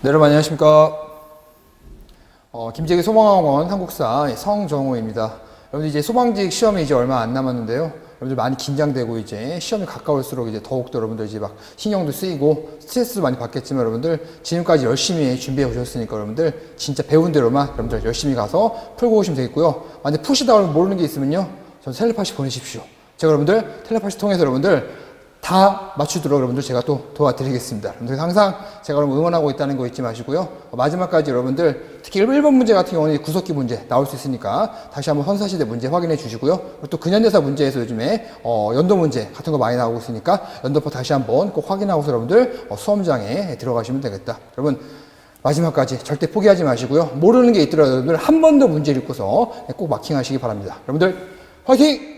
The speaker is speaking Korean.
네, 여러분 안녕하십니까. 어, 김재기 소방학원 한국사 성정호입니다. 여러분들 이제 소방직 시험이 이제 얼마 안 남았는데요. 여러분들 많이 긴장되고 이제 시험이 가까울수록 이제 더욱더 여러분들 이제 막 신경도 쓰이고 스트레스도 많이 받겠지만 여러분들 지금까지 열심히 준비해 오셨으니까 여러분들 진짜 배운 대로만 여러분들 열심히 가서 풀고 오시면 되겠고요. 만약 푸시다 모르는 게 있으면요. 전 텔레파시 보내십시오. 제가 여러분들 텔레파시 통해서 여러분들 다 맞추도록 여러분들 제가 또 도와드리겠습니다. 여러분들 항상 제가 여러분 응원하고 있다는 거 잊지 마시고요. 어, 마지막까지 여러분들 특히 1번 문제 같은 경우는 구석기 문제 나올 수 있으니까 다시 한번 헌사시대 문제 확인해 주시고요. 그리고 또 근현대사 문제에서 요즘에 어, 연도 문제 같은 거 많이 나오고 있으니까 연도표 다시 한번 꼭 확인하고서 여러분들 어, 수험장에 들어가시면 되겠다. 여러분 마지막까지 절대 포기하지 마시고요. 모르는 게 있더라도 여러분들 한 번 더 문제를 읽고서 꼭 마킹하시기 바랍니다. 여러분들 화이팅!